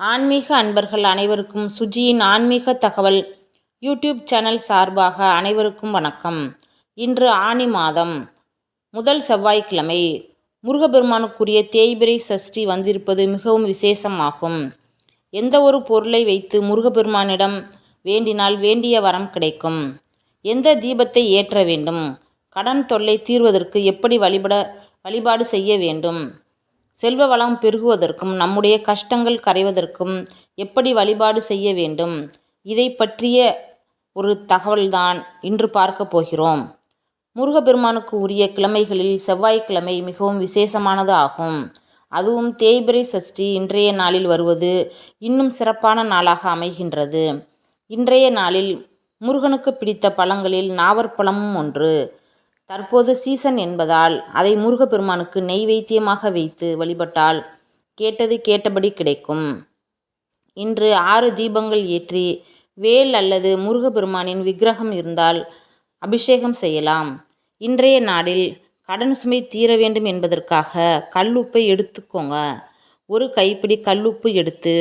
ஆன்மீக அன்பர்கள் அனைவருக்கும் சுஜியின் ஆன்மீக தகவல் யூடியூப் சேனல் சார்பாக அனைவருக்கும் வணக்கம். இன்று ஆனி மாதம் முதல் செவ்வாய்க்கிழமை முருகபெருமானுக்குரிய தேய்பிரை சஷ்டி வந்திருப்பது மிகவும் விசேஷமாகும். எந்த ஒரு பொருளை வைத்து முருகபெருமானிடம் வேண்டினால் வேண்டிய வரம் கிடைக்கும். எந்த தீபத்தை ஏற்ற வேண்டும்? கடன் தொல்லை தீர்வதற்கு எப்படி வழிபட வழிபாடு செய்ய வேண்டும்? செல்வ வளம் பெருகுவதற்கும் நம்முடைய கஷ்டங்கள் கரைவதற்கும் எப்படி வழிபாடு செய்ய வேண்டும்? இதை பற்றிய ஒரு தகவல்தான் இன்று பார்க்க போகிறோம். முருகப்பெருமானுக்கு உரிய கிழமைகளில் செவ்வாய்க்கிழமை மிகவும் விசேஷமானது ஆகும். அதுவும் தேய்பிரை சஷ்டி இன்றைய நாளில் வருவது இன்னும் சிறப்பான நாளாக அமைகின்றது. இன்றைய நாளில் முருகனுக்கு பிடித்த பழங்களில் நாவற்பழமும் ஒன்று. தற்போது சீசன் என்பதால் அதை முருகப்பெருமானுக்கு நெய்வேத்தியமாக வைத்து வழிபட்டால் கேட்டது கேட்டபடி கிடைக்கும். இன்று ஆறு தீபங்கள் ஏற்றி வேல் அல்லது முருகப்பெருமானின் விக்கிரகம் இருந்தால் அபிஷேகம் செய்யலாம். இன்றைய நாளில் கடன் சுமை தீர வேண்டும் என்பதற்காக கல்லுப்பை எடுத்துக்கோங்க. ஒரு கைப்பிடி கல்லுப்பு எடுத்து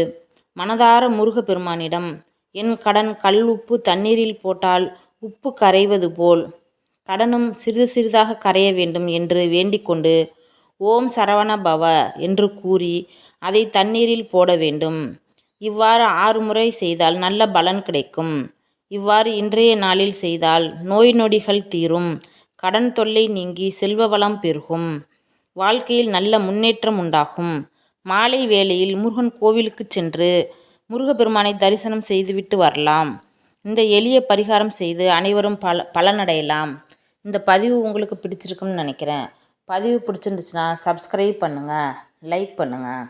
மனதார முருகப்பெருமானிடம் என் கடன் கல்லுப்பு தண்ணீரில் போட்டால் உப்பு கரைவது போல் கடனும் சிறிது சிறிதாக கரைய வேண்டும் என்று வேண்டிக்கொண்டு ஓம் சரவண பவ என்று கூறி அதை தண்ணீரில் போட வேண்டும். இவ்வாறு ஆறு முறை செய்தால் நல்ல பலன் கிடைக்கும். இவ்வாறு இன்றைய நாளில் செய்தால் நோய் நொடிகள் தீரும் கடன் தொல்லை நீங்கி செல்வ வளம் பெருகும் வாழ்க்கையில் நல்ல முன்னேற்றம் உண்டாகும். மாலை வேளையில் முருகன் கோவிலுக்கு சென்று முருகப்பெருமானை தரிசனம் செய்துவிட்டு வரலாம். இந்த எளிய பரிகாரம் செய்து அனைவரும் பல பலனடையலாம். இந்த பதிவு உங்களுக்கு பிடிச்சிருக்குன்னு நினைக்கிறேன். பதிவு பிடிச்சிருந்துச்சுன்னா சப்ஸ்கிரைப் பண்ணுங்கள் லைக் பண்ணுங்கள்